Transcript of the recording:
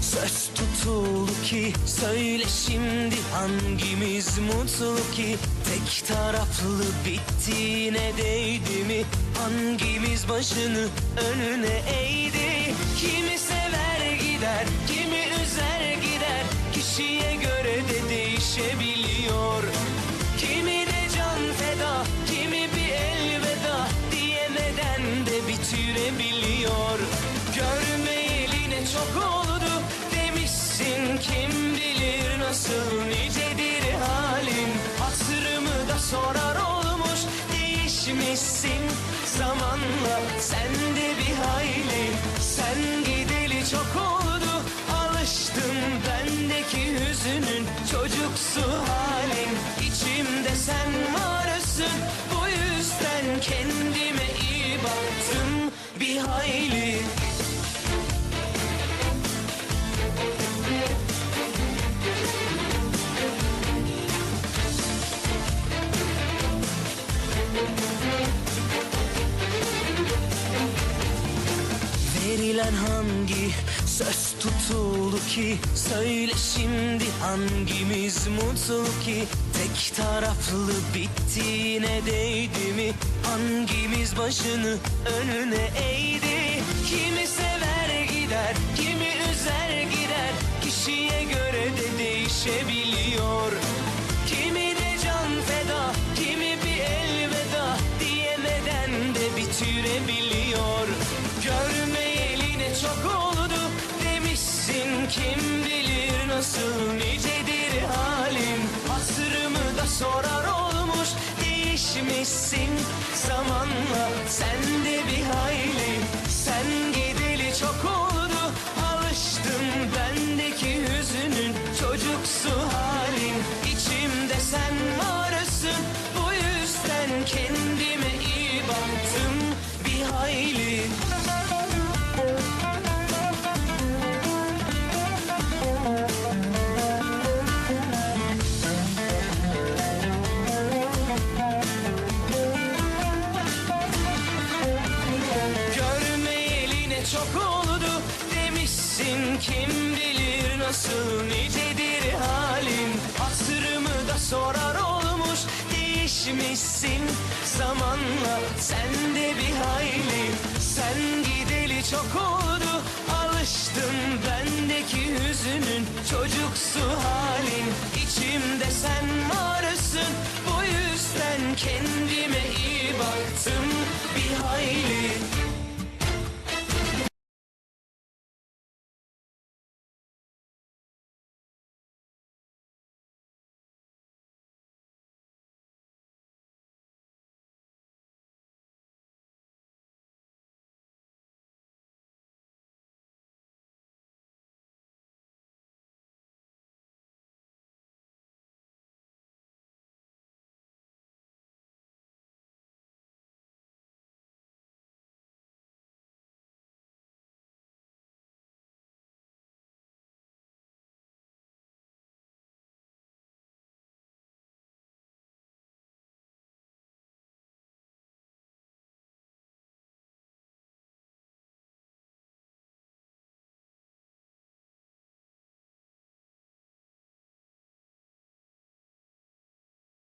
Söz tutuldu ki? Söyle şimdi hangimiz mutlu ki? Tek taraflı bittiğine değdi mi? Hangimiz başını önüne eğdi? Kimi sever gider kimi üzer gider? Kişiye göre de değişebiliyor. Kimi de can feda kimi bir elveda Diyemeden de bitirebiliyor çok oldu demişsin. Kim bilir nasıl nicedir halin? Hatırımı da sorar olmuş Değişmişsin. Zamanla Sen de bir hayli. Sen gideli çok oldu Alıştım bendeki hüzünün Çocuksu halin. İçimde sen varsın Bu yüzden kendime iyi baktım. Bir hayli Verilen hangi söz tutuldu ki? Söyle şimdi hangimiz mutlu ki? Tek taraflı bittiğine değdi mi? Hangimiz başını önüne eğdi? Kimi sever gider kimi üzer gider? Kişiye göre de değişebiliyor. Kimi de can feda kimi bir elveda Diyemeden de ne çok oldu demişsin. Kim bilir nasıl nicedir halin Hatırımı da sorar olmuş Değişmişsin. Zamanla Sen de bir hayli demişsin Kim bilir nasıl nicedir halin? Hatırımı da sorar olmuş Değişmişsin. Zamanla Sen de bir hayli. Sen gideli çok oldu Alıştım bendeki hüzünün Çocuksu halin. İçimde sen varsın Bu yüzden kendime iyi baktım Bir hayli